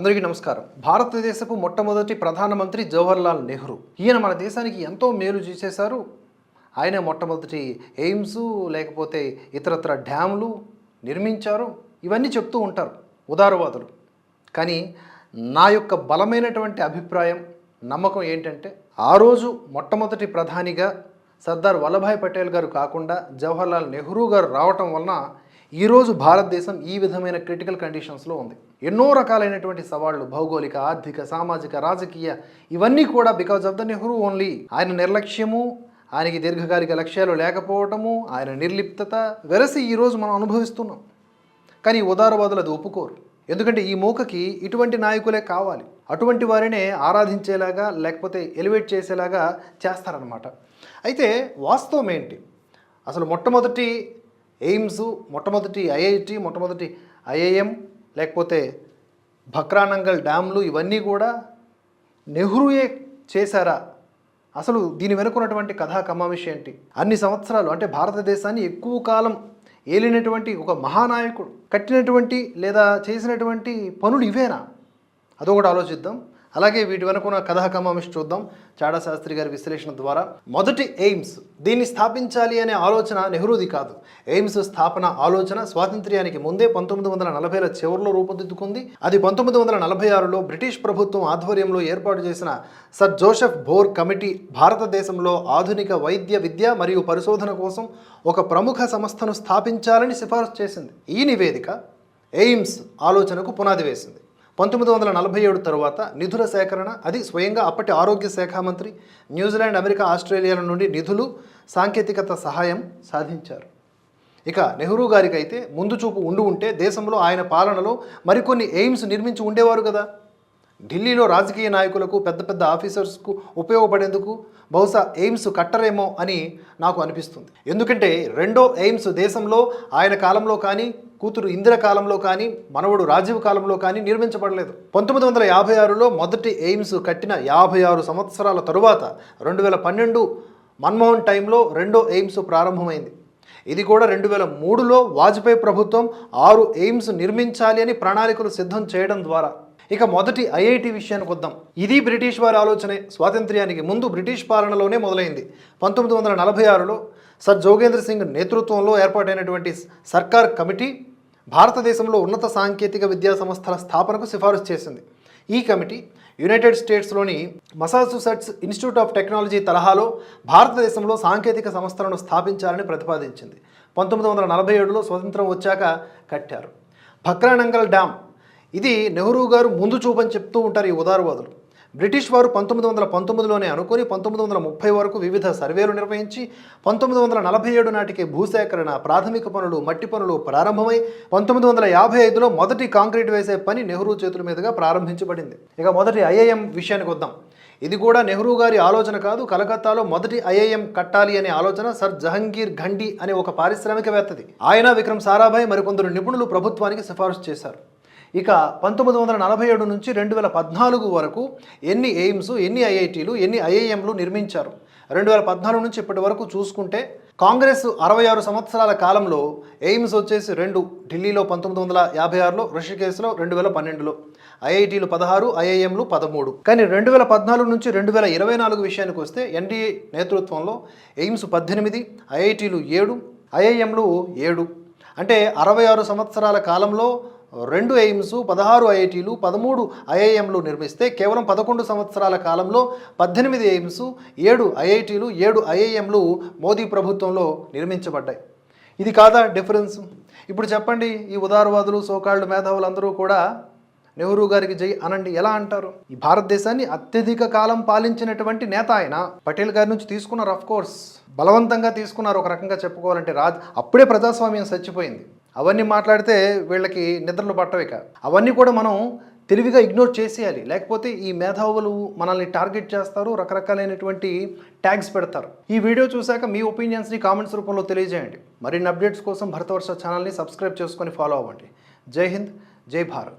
అందరికీ నమస్కారం. భారతదేశపు మొట్టమొదటి ప్రధానమంత్రి జవహర్లాల్ నెహ్రూ. ఈయన మన దేశానికి ఎంతో మేలు చేసేశారు. ఆయన మొట్టమొదటి ఎయిమ్స్ లేకపోతే ఇతరత్ర డ్యాములు నిర్మించారు. ఇవన్నీ చెప్తూ ఉంటారు ఉదారవాదులు. కానీ నా యొక్క బలమైనటువంటి అభిప్రాయం నమ్మకం ఏంటంటే ఆ రోజు మొట్టమొదటి ప్రధానిగా సర్దార్ వల్లభాయ్ పటేల్ గారు కాకుండా జవహర్లాల్ నెహ్రూ గారు రావటం వలన ఈరోజు భారతదేశం ఈ విధమైన క్రిటికల్ కండిషన్స్లో ఉంది. ఎన్నో రకాలైనటువంటి సవాళ్ళు భౌగోళిక ఆర్థిక సామాజిక రాజకీయ ఇవన్నీ కూడా because of the Nehru only ఆయన నిర్లక్ష్యము ఆయనకి దీర్ఘకాలిక లక్ష్యాలు లేకపోవటము ఆయన నిర్లిప్తత వెరసి ఈరోజు మనం అనుభవిస్తున్నాం. కానీ ఉదారవాదులు అది ఒప్పుకోరు. ఎందుకంటే ఈ మూకకి ఇటువంటి నాయకులే కావాలి. అటువంటి వారినే ఆరాధించేలాగా లేకపోతే ఎలివేట్ చేసేలాగా చేస్తారనమాట అయితే వాస్తవం ఏంటి? అసలు మొట్టమొదటి ఎయిమ్స్ మొట్టమొదటి ఐఐటి మొట్టమొదటి ఐఐఎం లేకపోతే భక్రానంగల్ డ్యామ్లు ఇవన్నీ కూడా నెహ్రూయే చేశారా? అసలు దీని వెనుకున్నటువంటి కథా కమామిషి ఏంటి? అన్ని సంవత్సరాలు అంటే భారతదేశాన్ని ఎక్కువ కాలం ఏలినటువంటి ఒక మహానాయకుడు కట్టినటువంటి లేదా చేసినటువంటి పనులు ఇవేనా? అదొకటి ఆలోచిద్దాం. అలాగే వీటి వెనుకున్న కథా కమామిషి చూద్దాం. చాడా శాస్త్రి గారి విశ్లేషణ ద్వారా మొదటి ఎయిమ్స్ దీన్ని స్థాపించాలి అనే ఆలోచన నెహ్రూది కాదు. ఎయిమ్స్ స్థాపన ఆలోచన స్వాతంత్ర్యానికి ముందే పంతొమ్మిది వందల నలభైల చివరిలో రూపుదిద్దుకుంది. అది పంతొమ్మిది వందల నలభై ఆరులో బ్రిటిష్ ప్రభుత్వం ఆధ్వర్యంలో ఏర్పాటు చేసిన సర్ జోసెఫ్ బోర్ కమిటీ భారతదేశంలో ఆధునిక వైద్య విద్య మరియు పరిశోధన కోసం ఒక ప్రముఖ సంస్థను స్థాపించాలని సిఫారసు చేసింది. ఈ నివేదిక ఎయిమ్స్ ఆలోచనకు పునాది వేసింది. పంతొమ్మిది వందల నలభై ఏడు తరువాత నిధుల సేకరణ అది స్వయంగా అప్పటి ఆరోగ్య శాఖ మంత్రి న్యూజిలాండ్ అమెరికా ఆస్ట్రేలియాల నుండి నిధులు సాంకేతికత సహాయం సాధించారు. ఇక నెహ్రూ గారికి అయితే ముందు చూపు ఉండి ఉంటే దేశంలో ఆయన పాలనలో మరికొన్ని ఎయిమ్స్ నిర్మించి ఉండేవారు కదా. ఢిల్లీలో రాజకీయ నాయకులకు పెద్ద పెద్ద ఆఫీసర్స్కు ఉపయోగపడేందుకు బహుశా ఎయిమ్స్ కట్టరేమో అని నాకు అనిపిస్తుంది. ఎందుకంటే రెండో ఎయిమ్స్ దేశంలో ఆయన కాలంలో కానీ కూతురు ఇందిర కాలంలో కానీ మనవడు రాజీవ్ కాలంలో కానీ నిర్మించబడలేదు. పంతొమ్మిది వందల యాభై ఆరులో మొదటి ఎయిమ్స్ కట్టిన యాభై ఆరు సంవత్సరాల తరువాత రెండు వేల పన్నెండు మన్మోహన్ టైంలో రెండో ఎయిమ్స్ ప్రారంభమైంది. ఇది కూడా రెండు వేల మూడులో వాజ్పేయి ప్రభుత్వం ఆరు ఎయిమ్స్ నిర్మించాలి అని ప్రణాళికలు సిద్ధం చేయడం ద్వారా. ఇక మొదటి ఐఐటి విషయానికి వద్దాం. ఇది బ్రిటిష్ వారి ఆలోచనే. స్వాతంత్ర్యానికి ముందు బ్రిటిష్ పాలనలోనే మొదలైంది. పంతొమ్మిది వందల నలభై ఆరులో సర్ జోగేంద్ర సింగ్ నేతృత్వంలో ఏర్పాటైనటువంటి సర్కార్ కమిటీ భారతదేశంలో ఉన్నత సాంకేతిక విద్యా సంస్థల స్థాపనకు సిఫారసు చేసింది. ఈ కమిటీ యునైటెడ్ స్టేట్స్లోని మసాచుసెట్స్ ఇన్స్టిట్యూట్ ఆఫ్ టెక్నాలజీ తరహాలో భారతదేశంలో సాంకేతిక సంస్థలను స్థాపించాలని ప్రతిపాదించింది. పంతొమ్మిది వందల నలభై ఏడులో స్వతంత్రం వచ్చాక కట్టారు. భక్రానంగల్ డ్యామ్. ఇది నెహ్రూ గారు ముందు చూపని చెప్తూ ఉంటారు ఈ ఉదారవాదులు. బ్రిటిష్ వారు పంతొమ్మిది వందల పంతొమ్మిదిలోనే అనుకుని పంతొమ్మిది వందల ముప్పై వరకు వివిధ సర్వేలు నిర్వహించి పంతొమ్మిది వందల నలభై ఏడు నాటికి భూసేకరణ ప్రాథమిక పనులు మట్టి పనులు ప్రారంభమై పంతొమ్మిది వందల యాభై ఐదులో మొదటి కాంక్రీట్ వేసే పని నెహ్రూ చేతుల మీదుగా ప్రారంభించబడింది. ఇక మొదటి ఐఐఎం విషయానికి వద్దాం. ఇది కూడా నెహ్రూ గారి ఆలోచన కాదు కలకత్తాలో మొదటి ఐఐఎం కట్టాలి అనే ఆలోచన సర్ జహంగీర్ ఘండి అనే ఒక పారిశ్రామికవేత్తది. ఆయన విక్రమ్ సారాభాయ్ మరికొందరు నిపుణులు ప్రభుత్వానికి సిఫార్సు చేశారు. ఇక పంతొమ్మిది వందల నలభై ఏడు నుంచి రెండు వేల పద్నాలుగు వరకు ఎన్ని ఎయిమ్స్ ఎన్ని ఐఐటీలు ఎన్ని ఐఐఎంలు నిర్మించారు? రెండు వేల పద్నాలుగు నుంచి ఇప్పటి వరకు చూసుకుంటే కాంగ్రెస్ అరవై ఆరు సంవత్సరాల కాలంలో ఎయిమ్స్ వచ్చేసి రెండు ఢిల్లీలో పంతొమ్మిది వందల యాభై ఆరులో ఋషికేశ్లో రెండు వేల పన్నెండులో ఐఐటీలు పదహారు ఐఐఎంలు పదమూడు. కానీ రెండు వేల పద్నాలుగు నుంచి రెండు వేల ఇరవై నాలుగు విషయానికి వస్తే ఎన్డీఏ నేతృత్వంలో ఎయిమ్స్ పద్దెనిమిది ఐఐటీలు ఏడు ఐఐఎంలు ఏడు. అంటే అరవై ఆరు సంవత్సరాల కాలంలో రెండు ఎయిమ్స్ పదహారు ఐఐటీలు పదమూడు ఐఐఎంలు నిర్మిస్తే కేవలం పదకొండు సంవత్సరాల కాలంలో పద్దెనిమిది ఎయిమ్స్ ఏడు ఐఐటీలు ఏడు ఐఐఎంలు మోదీ ప్రభుత్వంలో నిర్మించబడ్డాయి. ఇది కాదా డిఫరెన్స్? ఇప్పుడు చెప్పండి ఈ ఉదారవాదులు సోకాళ్ళు మేధావులు అందరూ కూడా నెహ్రూ గారికి జై అనండి ఎలా అంటారు? ఈ భారతదేశాన్ని అత్యధిక కాలం పాలించినటువంటి నేత ఆయన. పటేల్ గారి నుంచి తీసుకున్నారు అఫ్ కోర్స్ బలవంతంగా తీసుకున్నారు ఒక రకంగా చెప్పుకోవాలంటే రాజ్ అప్పుడే ప్రజాస్వామ్యం చచ్చిపోయింది. అవన్నీ మాట్లాడితే వీళ్ళకి నిద్రలు పట్టవిక అవన్నీ కూడా మనం తెలివిగా ఇగ్నోర్ చేసేయాలి. లేకపోతే ఈ మేధావులు మనల్ని టార్గెట్ చేస్తారు రకరకాలైనటువంటి ట్యాగ్స్ పెడతారు. ఈ వీడియో చూశాక మీ ఒపీనియన్స్ని కామెంట్స్ రూపంలో తెలియజేయండి. మరిన్ని అప్డేట్స్ కోసం భరతవర్ష ఛానల్ని సబ్స్క్రైబ్ చేసుకొని ఫాలో అవ్వండి. జై హింద్ జై భారత్.